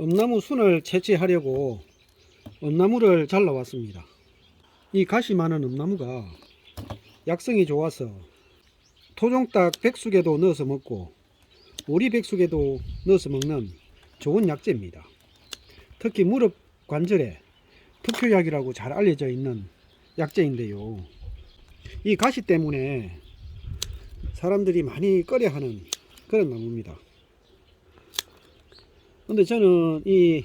엄나무 순을 채취하려고 엄나무를 잘라왔습니다. 이 가시 많은 엄나무가 약성이 좋아서 토종닭 백숙에도 넣어서 먹고 오리 백숙에도 넣어서 먹는 좋은 약재입니다. 특히 무릎 관절에 특효약이라고 잘 알려져 있는 약재인데요. 이 가시 때문에 사람들이 많이 꺼려하는 그런 나무입니다. 근데 저는 이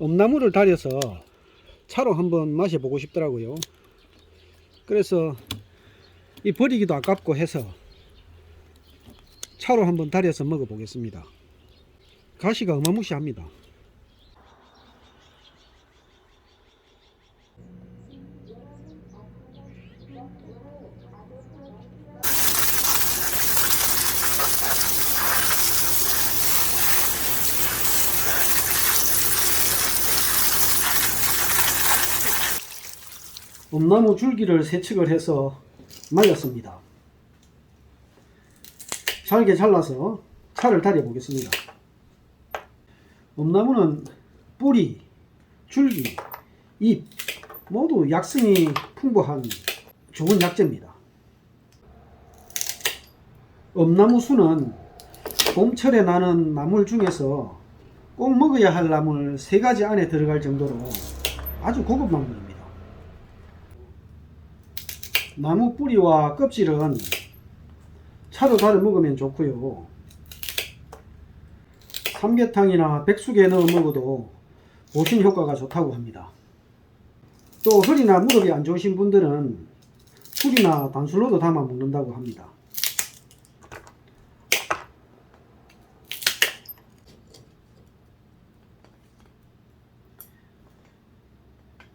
엄나무를 달여서 차로 한번 마셔보고 싶더라고요. 그래서 이 버리기도 아깝고 해서 차로 한번 달여서 먹어보겠습니다. 가시가 어마무시합니다. 엄나무 줄기를 세척을 해서 말렸습니다. 잘게 잘라서 차를 달여 보겠습니다. 엄나무는 뿌리, 줄기, 잎 모두 약성이 풍부한 좋은 약재입니다. 엄나무 수는 봄철에 나는 나물 중에서 꼭 먹어야 할 나물 세 가지 안에 들어갈 정도로 아주 고급 나물입니다. 나무 뿌리와 껍질은 차로 달여 먹으면 좋고요. 삼계탕이나 백숙에 넣어 먹어도 보신 효과가 좋다고 합니다. 또 허리나 무릎이 안 좋으신 분들은 술이나 단술로도 담아 먹는다고 합니다.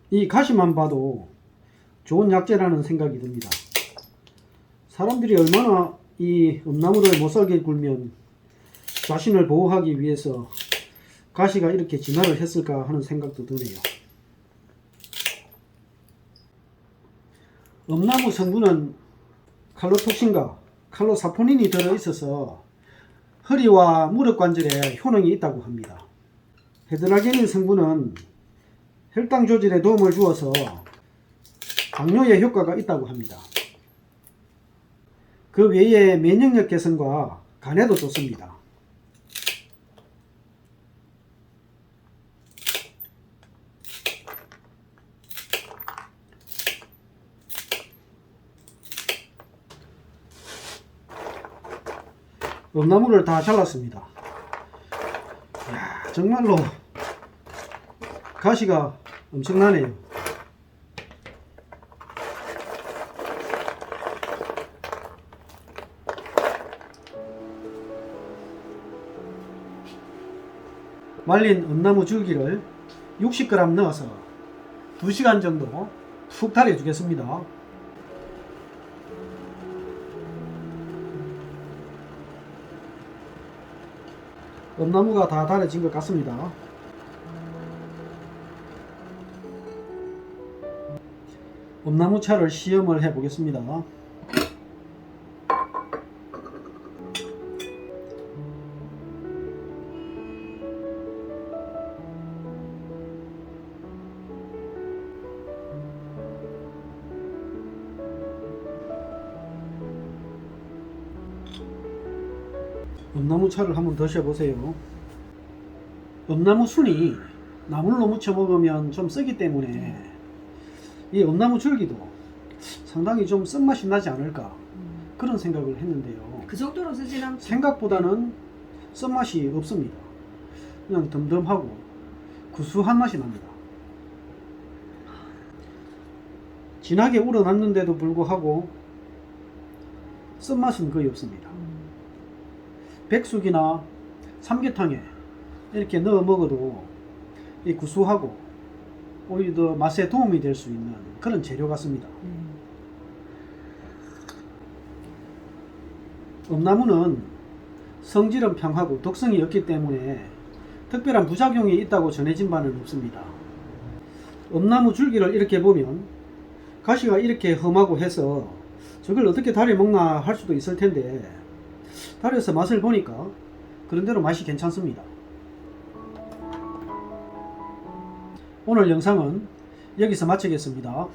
이 가시만 봐도 좋은 약재라는 생각이 듭니다. 사람들이 얼마나 이 엄나무를 못 살게 굴면 자신을 보호하기 위해서 가시가 이렇게 진화를 했을까 하는 생각도 드네요. 엄나무 성분은 칼로톡신과 칼로사포닌이 들어있어서 허리와 무릎 관절에 효능이 있다고 합니다. 헤드라게닌 성분은 혈당 조절에 도움을 주어서 당뇨에 효과가 있다고 합니다. 그 외에 면역력 개선과 간에도 좋습니다. 엄나무를 다 잘랐습니다. 이야, 정말로 가시가 엄청나네요. 말린 엄나무 줄기를 60g 넣어서 2시간 정도 푹 달여 주겠습니다. 엄나무가 다 달여진 것 같습니다. 엄나무 차를 시험을 해 보겠습니다. 엄나무 차를 한번 드셔보세요. 엄나무 순이 나물로 무쳐 먹으면 좀 쓰기 때문에 이 엄나무 줄기도 상당히 좀 쓴맛이 나지 않을까 그런 생각을 했는데요. 그 정도로 쓰진 않고 생각보다는 쓴맛이 없습니다. 그냥 덤덤하고 구수한 맛이 납니다. 진하게 우러났는데도 불구하고 쓴맛은 거의 없습니다. 백숙이나 삼계탕에 이렇게 넣어 먹어도 이 구수하고 오히려 더 맛에 도움이 될 수 있는 그런 재료 같습니다. 음. 엄나무는 성질은 평하고 독성이 없기 때문에 특별한 부작용이 있다고 전해진 바는 없습니다. 엄나무 줄기를 이렇게 보면 가시가 이렇게 험하고 해서 저걸 어떻게 달여 먹나 할 수도 있을 텐데 달여서 맛을 보니까 그런대로 맛이 괜찮습니다. 오늘 영상은 여기서 마치겠습니다.